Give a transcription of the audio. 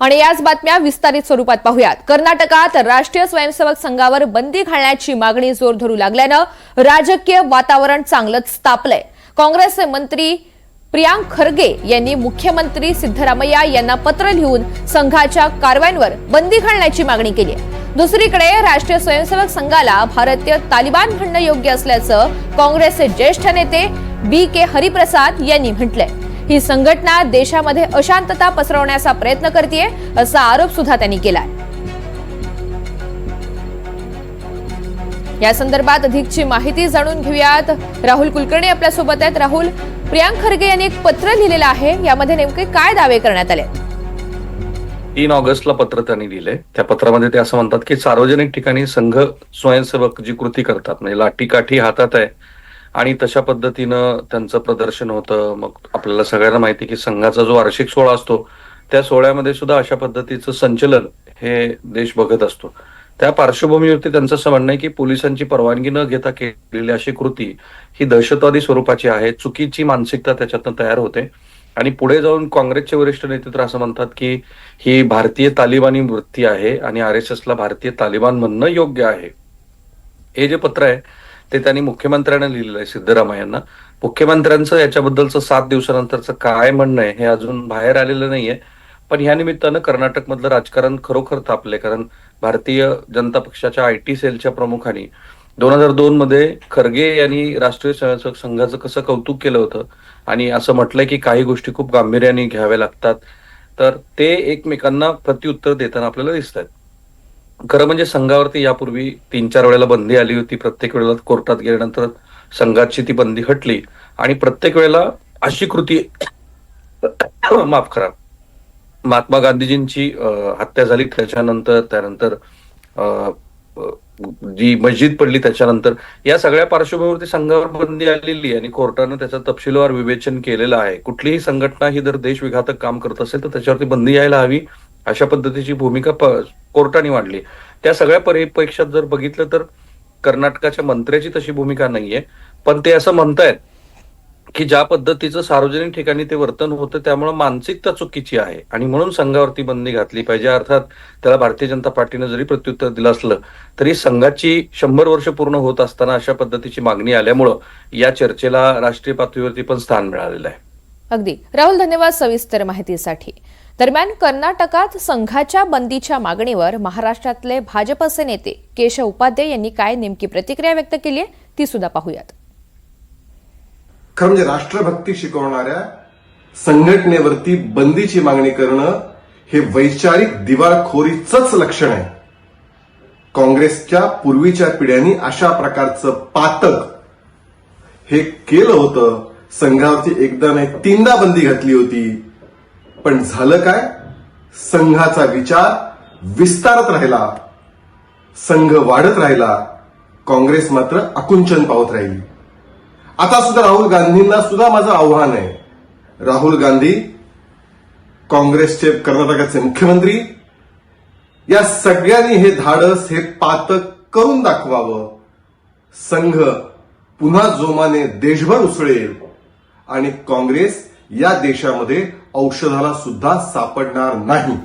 आणि याच बातम्या विस्तारित स्वरूपात पाहूयात. कर्नाटकात राष्ट्रीय स्वयंसेवक संघावर बंदी घालण्याची मागणी जोर धरू लागल्यानं राजकीय वातावरण चांगलंच तापलंय. काँग्रेसचे मंत्री प्रियांक खरगे यांनी मुख्यमंत्री सिद्धरामय्या यांना पत्र लिहून संघाच्या कारवायांवर बंदी घालण्याची मागणी केली आहे. दुसरीकडे राष्ट्रीय स्वयंसेवक संघाला भारतीय तालिबान म्हणणं योग्य असल्याचं काँग्रेसचे ज्येष्ठ नेते बी के हरिप्रसाद यांनी म्हटलंय. ही संघटना देशामध्ये अशांतता पसरवण्याचा प्रयत्न करते असा आरोप सुद्धा त्यांनी केलाय. या संदर्भात अधिकची माहिती जाणून घेऊयात. राहुल कुलकर्णी आपल्यासोबत आहेत. राहुल प्रियांक खरगे यांनी एक पत्र लिहिलेलं आहे. यामध्ये नेमके काय दावे करण्यात आले तीन ऑगस्टला पत्र त्यांनी लिहिले त्या पत्रामध्ये ते असं म्हणतात की सार्वजनिक ठिकाणी संघ स्वयंसेवक जी कृती करतात म्हणजे लाठी काठी हातात आहे आणि तशा पद्धतीनं त्यांचं प्रदर्शन होतं. मग आपल्याला सगळ्यांना माहिती की संघाचा जो वार्षिक सोहळा असतो त्या सोहळ्यामध्ये सुद्धा अशा पद्धतीचं संचलन हे देश बघत असतो. त्या पार्श्वभूमीवरती त्यांचं असं म्हणणं आहे की पोलिसांची परवानगी न घेता केलेली अशी कृती ही दहशतवादी स्वरूपाची आहे. चुकीची मानसिकता त्याच्यातनं तयार होते. आणि पुढे जाऊन काँग्रेसचे वरिष्ठ नेते तर असं म्हणतात की ही भारतीय तालिबानी वृत्ती आहे आणि आर एस एसला भारतीय तालिबान म्हणणं योग्य आहे. हे जे पत्र आहे ते त्यांनी मुख्यमंत्र्यांना लिहिलेलं आहे सिद्धरामय्यांना मुख्यमंत्र्यांचं याच्याबद्दलचं सात दिवसानंतरचं काय म्हणणं आहे हे अजून बाहेर आलेलं नाहीये. पण ह्या निमित्तानं कर्नाटकमधलं राजकारण खरोखर तापले कारण भारतीय जनता पक्षाच्या आय टी सेलच्या प्रमुखांनी दोन हजार दोन मध्ये खरगे यांनी राष्ट्रीय स्वयंसेवक संघाचं कसं कौतुक केलं होतं आणि असं म्हटलंय की काही गोष्टी खूप गांभीर्याने घ्याव्या लागतात तर ते एकमेकांना प्रत्युत्तर देताना आपल्याला दिसत आहेत खरं म्हणजे संघावरती यापूर्वी तीन चार वेळेला बंदी आली होती. प्रत्येक वेळेला कोर्टात गेल्यानंतर संघाची ती बंदी हटली. आणि प्रत्येक वेळेला अशी कृती माफ करा. महात्मा गांधीजींची हत्या झाली त्याच्यानंतर त्यानंतर अं, जी मस्जिद पडली त्याच्यानंतर या सगळ्या पार्श्वभूमीवरती संघावर बंदी आलेली आहे आणि कोर्टानं त्याचं तपशीलवार विवेचन केलेलं आहे. कुठलीही संघटना ही जर देशविघातक काम करत असेल तर त्याच्यावरती बंदी यायला हवी. अशा पद्धतीची भूमिका प- कोर्टाने मांडली. त्या सगळ्या परिप्रेक्षात जर बघितलं तर कर्नाटकाच्या मंत्र्याची तशी भूमिका नाहीये. पण ते असं म्हणतायत की ज्या पद्धतीचं सार्वजनिक ठिकाणी ते वर्तन होतं त्यामुळे मानसिकता चुकीची आहे. आणि म्हणून संघावरती बंदी घातली पाहिजे. अर्थात त्याला भारतीय जनता पार्टीनं जरी प्रत्युत्तर दिलं असलं तरी संघाची शंभर वर्ष पूर्ण होत असताना अशा पद्धतीची मागणी आल्यामुळं या चर्चेला राष्ट्रीय पातळीवरती पण स्थान मिळालेलं आहे. अगदी. राहुल धन्यवाद सविस्तर माहितीसाठी. दरम्यान कर्नाटकात संघाच्या बंदीच्या मागणीवर महाराष्ट्रातले भाजपचे नेते केशव उपाध्ये यांनी काय नेमकी प्रतिक्रिया व्यक्त केली आहे ती सुद्धा पाहूयात. खरं म्हणजे राष्ट्रभक्ती शिकवणाऱ्या संघटनेवरती बंदीची मागणी करणं हे वैचारिक दिवाळखोरीचंच लक्षण आहे. काँग्रेसच्या पूर्वीच्या पिढ्यांनी अशा प्रकारचं पातक हे केलं होतं संघावरती एकदा नाही तीनदा बंदी घातली होती. पण झालं काय? संघाचा विचार विस्तारत राहिला. संघ वाढत राहिला. काँग्रेस मात्र आकुंचन पावत राहिली. आता सुद्धा राहुल गांधींना सुद्धा माझं आव्हान आहे. राहुल गांधी काँग्रेसचे कर्नाटकाचे मुख्यमंत्री या सगळ्यांनी हे धाडस हे पातक करून दाखवावं. संघ पुन्हा जोमाने देशभर उसळेल. आणि काँग्रेस या देशामध्ये औषधाला सुद्धा सापडणार नाही.